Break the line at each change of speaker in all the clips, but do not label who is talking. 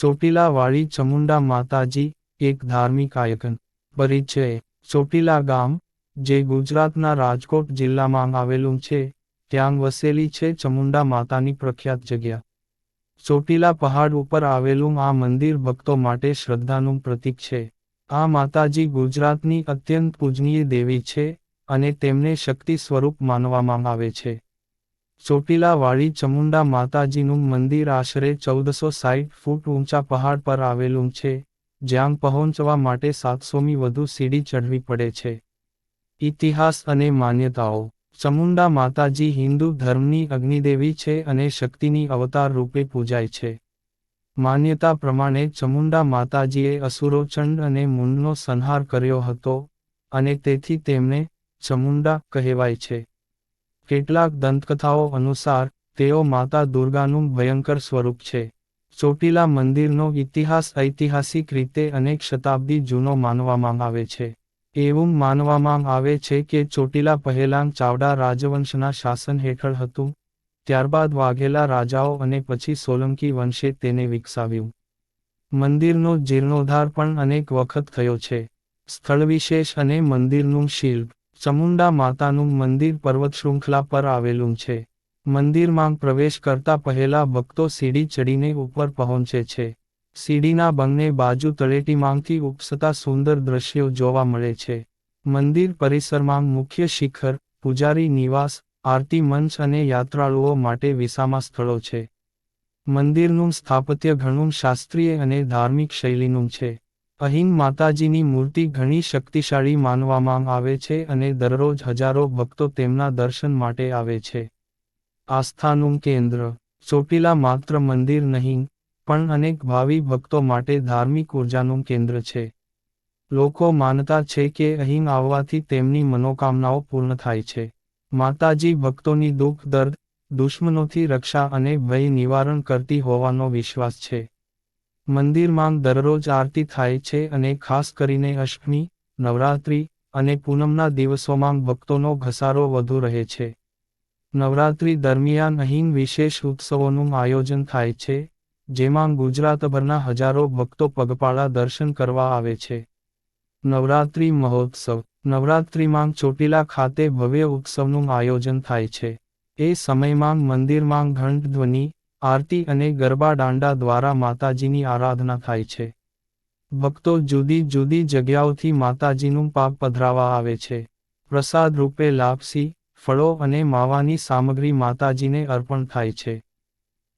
ચોટીલાવાળી ચમુંડા માતાજી, એક ધાર્મિક આયકન. પરિચય, ચોટીલા ગામ, જે ગુજરાતના રાજકોટ જિલ્લામાં આવેલું છે, ત્યાં વસેલી છે ચમુંડા માતાની પ્રખ્યાત જગ્યા. ચોટીલા પહાડ ઉપર આવેલું આ મંદિર ભક્તો માટે શ્રદ્ધાનું પ્રતીક છે. આ માતાજી ગુજરાતની અત્યંત પૂજનીય દેવી છે અને તેમને શક્તિ સ્વરૂપ માનવામાં આવે છે. ચોટીલાવાળી ચમુંડા માતાજીનું મંદિર આશરે ચૌદસો સાઠ ફૂટ ઊંચા પહાડ પર આવેલું છે, જ્યાં પહોંચવા માટે સાતસોમી વધુ સીડી ચઢવી પડે છે. ઇતિહાસ અને માન્યતાઓ. ચમુંડા માતાજી હિન્દુ ધર્મની અગ્નિદેવી છે અને શક્તિની અવતાર રૂપે પૂજાય છે. માન્યતા પ્રમાણે ચમુંડા માતાજીએ અસુરોચંડ અને મુંડનો સંહાર કર્યો હતો, અને તેથી તેમને ચમુંડા કહેવાય છે. કેટલાક દંતકથાઓ અનુસાર, તેઓ માતા દુર્ગાનું ભયંકર સ્વરૂપ છે. ચોટીલા મંદિરનો ઇતિહાસ ઐતિહાસિક રીતે અનેક શતાબ્દી જૂનો માનવામાં આવે છે. એવું માનવામાં આવે છે કે ચોટીલા પહેલાં ચાવડા રાજવંશના શાસન હેઠળ હતું, ત્યારબાદ વાઘેલા રાજાઓ અને પછી સોલંકી વંશે તેને વિકસાવ્યું. મંદિરનો જીર્ણોદ્ધાર પણ અનેક વખત થયો છે. સ્થળ વિશેષ અને મંદિરનું શિલ્પ ચમુંડા માતાનું મંદિર પર્વત શૃંખલા પર આવેલું છે. મંદિરમાં પ્રવેશ કરતા પહેલા ભક્તો સીડી ચડીને ઉપર પહોંચે છે. સીડીના બંને બાજુ તળેટીમાંથી ઉપસતા સુંદર દ્રશ્યો જોવા મળે છે. મંદિર પરિસરમાં મુખ્ય શિખર, પૂજારી નિવાસ, આરતી મંચ અને યાત્રાળુઓ માટે વિસામા સ્થળો છે. મંદિરનું સ્થાપત્ય ઘણું શાસ્ત્રીય અને ધાર્મિક શૈલીનું છે. અહીં માતાજીની મૂર્તિ ઘણી શક્તિશાળી માનવામાં આવે છે અને દરરોજ હજારો ભક્તો તેમના દર્શન માટે આવે છે. આસ્થાનું કેન્દ્ર. ચોટીલા માત્ર મંદિર નહીં, પણ અનેક ભાવિ ભક્તો માટે ધાર્મિક ઉર્જાનું કેન્દ્ર છે. લોકો માનતા છે કે અહીં આવવાથી તેમની મનોકામનાઓ પૂર્ણ થાય છે. માતાજી ભક્તોની દુઃખ, દર્દ, દુશ્મનોથી રક્ષા અને ભય નિવારણ કરતી હોવાનો વિશ્વાસ છે. મંદિરમાં દરરોજ આરતી થાય છે અને ખાસ કરીને અષ્ટમી, નવરાત્રિ અને પૂનમના દિવસોમાં ભક્તોનો ઘસારો વધુ રહે છે. નવરાત્રિ દરમિયાન અહીં વિશેષ ઉત્સવોનું આયોજન થાય છે, જેમાં ગુજરાતભરના હજારો ભક્તો પગપાળા દર્શન કરવા આવે છે. નવરાત્રિ મહોત્સવ. નવરાત્રિમાં ચોટીલા ખાતે ભવ્ય ઉત્સવનું આયોજન થાય છે. એ સમયમાં મંદિરમાં ઘંટ ધ્વનિ આરતી અને ગરબા દાંડા દ્વારા માતાજીની આરાધના થાય છે. ભક્તો જુદી જુદી જગ્યાઓથી માતાજીનું પાક પધરાવા આવે છે. પ્રસાદ રૂપે લાપસી, ફળો અને માવાની સામગ્રી માતાજીને અર્પણ થાય છે.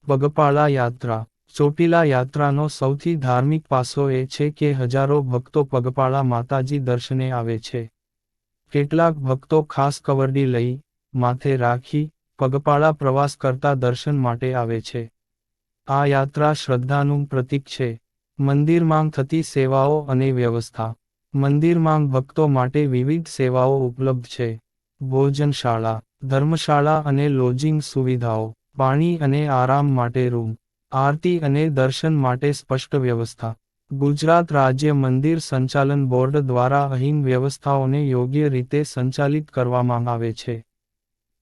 પગપાળા યાત્રા. ચોટીલા યાત્રાનો સૌથી ધાર્મિક પાસો એ છે કે હજારો ભક્તો પગપાળા માતાજી દર્શને આવે છે. કેટલાક ભક્તો ખાસ કવરડી લઈ, માથે રાખી પગપાળા પ્રવાસ કરતા દર્શન માટે આવે છે. આ યાત્રા શ્રદ્ધાનું પ્રતીક છે. મંદિરમાં થતી સેવાઓ અને વ્યવસ્થા. મંદિરમાં ભક્તો માટે વિવિધ સેવાઓ ઉપલબ્ધ છે. ભોજનશાળા, ધર્મશાળા અને લોજિંગ સુવિધાઓ, પાણી અને આરામ માટે રૂમ, આરતી અને દર્શન માટે સ્પષ્ટ વ્યવસ્થા. ગુજરાત રાજ્ય મંદિર સંચાલન બોર્ડ દ્વારા અહીં વ્યવસ્થાઓને યોગ્ય રીતે સંચાલિત કરવામાં આવે છે.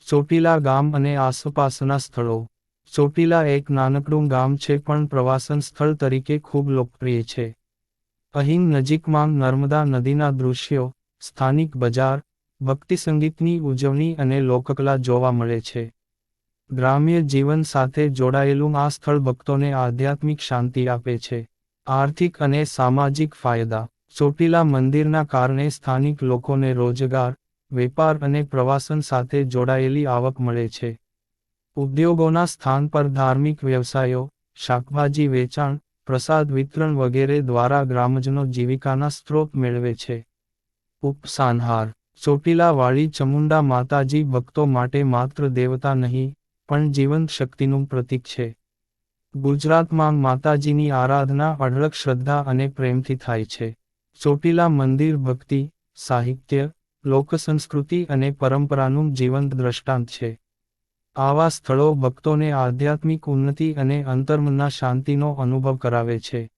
ચોટીલા ગામ અને આસપાસના સ્થળો. ચોટીલા એક નાનકડું ગામ છે પણ પ્રવાસન સ્થળ તરીકે ખૂબ લોકપ્રિય છે. અહીં નજીકમાં નર્મદા નદીના દૃશ્યો, સ્થાનિક બજાર, ભક્તિ સંગીતની ઉજવણી અને લોકકલા જોવા મળે છે. ગ્રામ્ય જીવન સાથે જોડાયેલું આ સ્થળ ભક્તોને આધ્યાત્મિક શાંતિ આપે છે. આર્થિક અને સામાજિક ફાયદા. ચોટીલા મંદિરના કારણે સ્થાનિક લોકોને રોજગાર વેપાર અને પ્રવાસન સાથે જોડાયેલી આવક મળે છે. ઉદ્યોગોના સ્થાન પર ધાર્મિક વ્યવસાયો, શાકભાજી વેચાણ, પ્રસાદ વિતરણ વગેરે દ્વારા ગ્રામજનો જીવિકાના સ્ત્રોત મેળવે છે. ઉપસાનહાર, ચોટીલાવાળી ચમુંડા માતાજી ભક્તો માટે માત્ર દેવતા નહીં, પણ જીવંત શક્તિનું પ્રતીક છે. ગુજરાતમાં માતાજીની આરાધના અઢળક શ્રદ્ધા અને પ્રેમથી થાય છે. ચોટીલા મંદિર ભક્તિ, સાહિત્ય લોકસંસ્કૃતિ અને પરંપરાનું જીવંત દ્રષ્ટાંત છે. આવા સ્થળો ભક્તોને આધ્યાત્મિક ઉન્નતિ અને અંતર્મનના શાંતિનો અનુભવ કરાવે છે.